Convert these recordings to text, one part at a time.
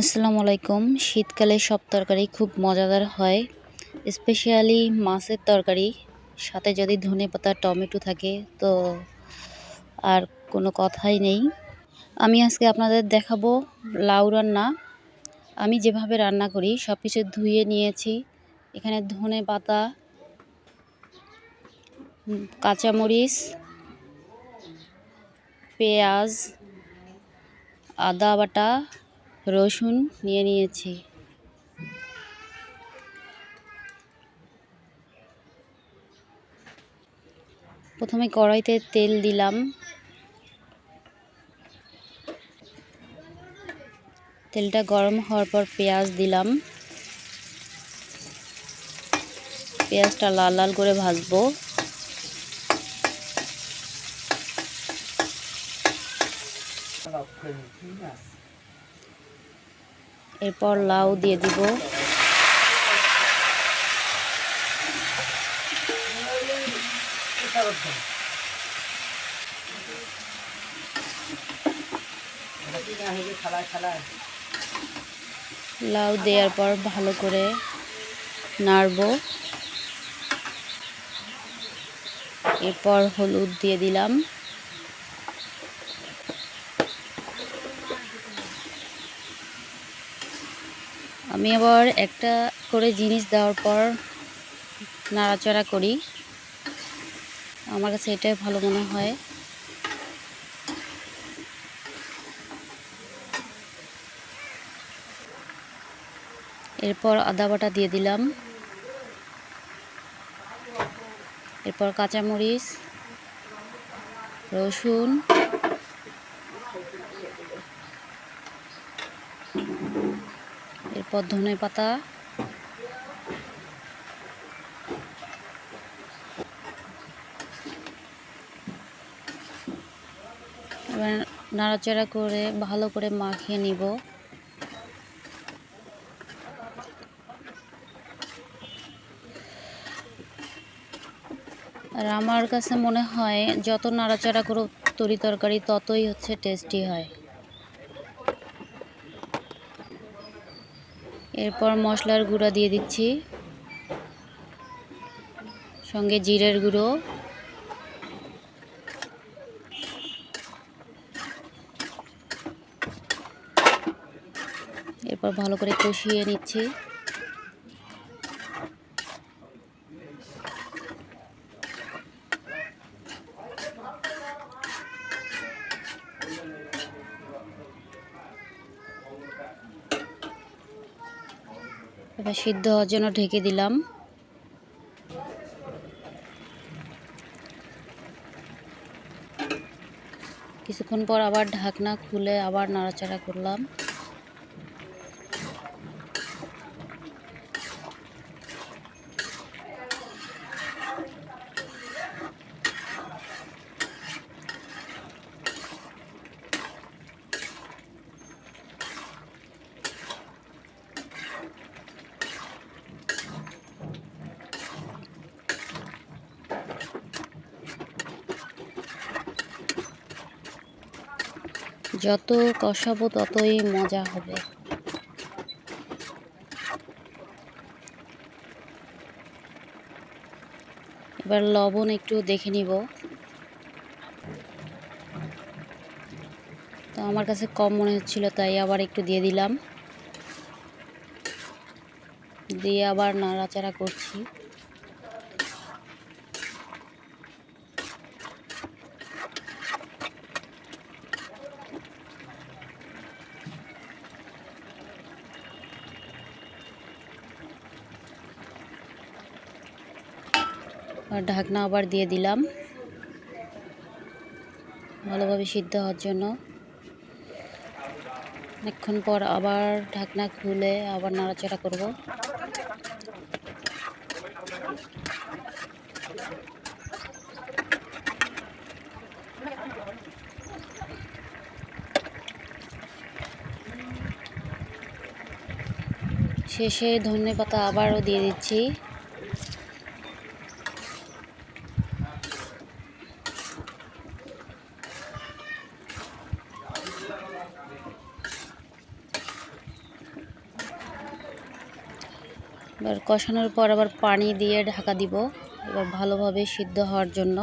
আসসালামু আলাইকুম। শীতকালে সব তরকারি খুব মজাদার হয়, স্পেশালি মাছের তরকারি। সাথে যদি ধনে পাতা, টমেটো থাকে তো আর কোনো কথাই নেই। আমি আজকে আপনাদের দেখাবো লাউ রান্না। আমি যেভাবে রান্না করি সব কিছু ধুয়ে নিয়েছি। এখানে ধনে পাতা, কাঁচামরিচ, পেঁয়াজ, আদা বাটা রসুন নিয়ে নিয়েছি। প্রথমে কড়াইতে তেল দিলাম। তেলটা গরম হওয়ার পর পেঁয়াজ দিলাম। পেঁয়াজটা লাল লাল করে ভাজবো। এরপর লাউ দিয়ে দিব। লাউ দেওয়ার পর ভালো করে নাড়ব। এরপর হলুদ দিয়ে দিলাম। আমি আবার একটা করে জিনিস দেওয়ার পর নাড়াচাড়া করি। আমার কাছে এটাই ভালো মনে হয়। এরপর আদা বাটা দিয়ে দিলাম। এরপর কাঁচামরিচ, রসুন এরপর ধনে পাতা। এবার নাড়াচাড়া করে, ভালো করে মাখিয়ে নিব। আর আমার কাছে মনে হয়, যত নাড়াচাড়া করো তরি তরকারি, ততই হচ্ছে টেস্টি হয়। এরপর মশলার গুঁড়া দিয়ে দিচ্ছি। সঙ্গে জিরের গুঁড়ো। এরপর ভালো করে কষিয়ে নিচ্ছি। এবার সিদ্ধ হওয়ার জন্য ঢেকে দিলাম। কিছুক্ষণ পর আবার ঢাকনা খুলে আবার নাড়াচাড়া করলাম। যত কষাবো ততই মজা হবে। এবার লবণ একটু দেখে নিব। তো আমার কাছে কম মনে হচ্ছিল, তাই আবার একটু দিয়ে দিলাম। দিয়ে আবার নাড়াচাড়া করছি। ঢাকনা আবার দিয়ে দিলাম। ভালোভাবে সিদ্ধ হওয়ার জন্য। অনেকক্ষণ পর আবার ঢাকনা খুলে আবার নাড়াচাড়া করব। শেষে ধনে পাতা আবারও দিয়ে দিচ্ছি। এবার কষানোর পর আবার পানি দিয়ে ঢাকা দিব, এবার ভালোভাবে সিদ্ধ হওয়ার জন্য।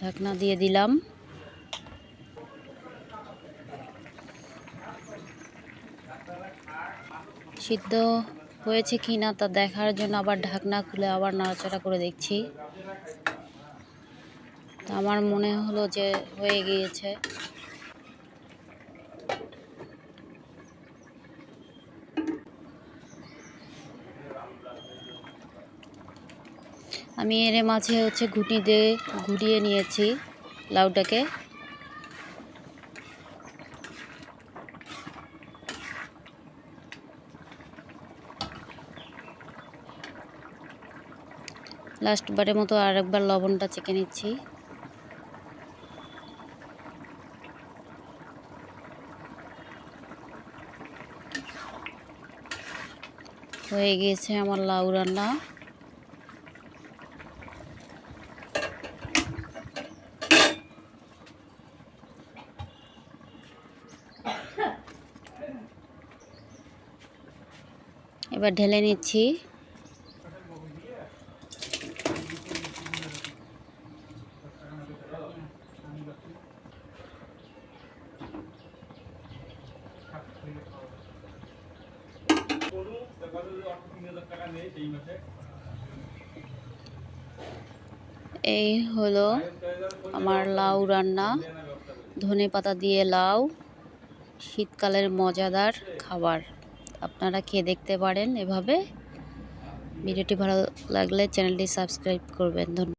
ঢাকনা দিয়ে দিলাম। সিদ্ধ হয়েছে কি না তা দেখার জন্য আবার ঢাকনা খুলে আবার নাড়াচাড়া করে দেখছি। তা আমার মনে হলো যে হয়ে গিয়েছে। আমি এর মাঝে হচ্ছে ঘুটি দিয়ে ঘুরিয়ে নিয়েছি লাউটাকে। লাস্ট বারের মতো আর একবার লবণটা চেকে নিচ্ছি। হয়ে গিয়েছে আমার লাউ রান্না। এবার ঢেলে নিচ্ছি। এই হলো আমার লাউ রান্না। ধনে পাতা দিয়ে লাউ। শীতকালের মজাদার খাবার। আপনারা খেয়ে দেখতে পারেন এভাবে। ভিডিওটি ভালো লাগলে চ্যানেলটি সাবস্ক্রাইব করবেন। ধন্যবাদ।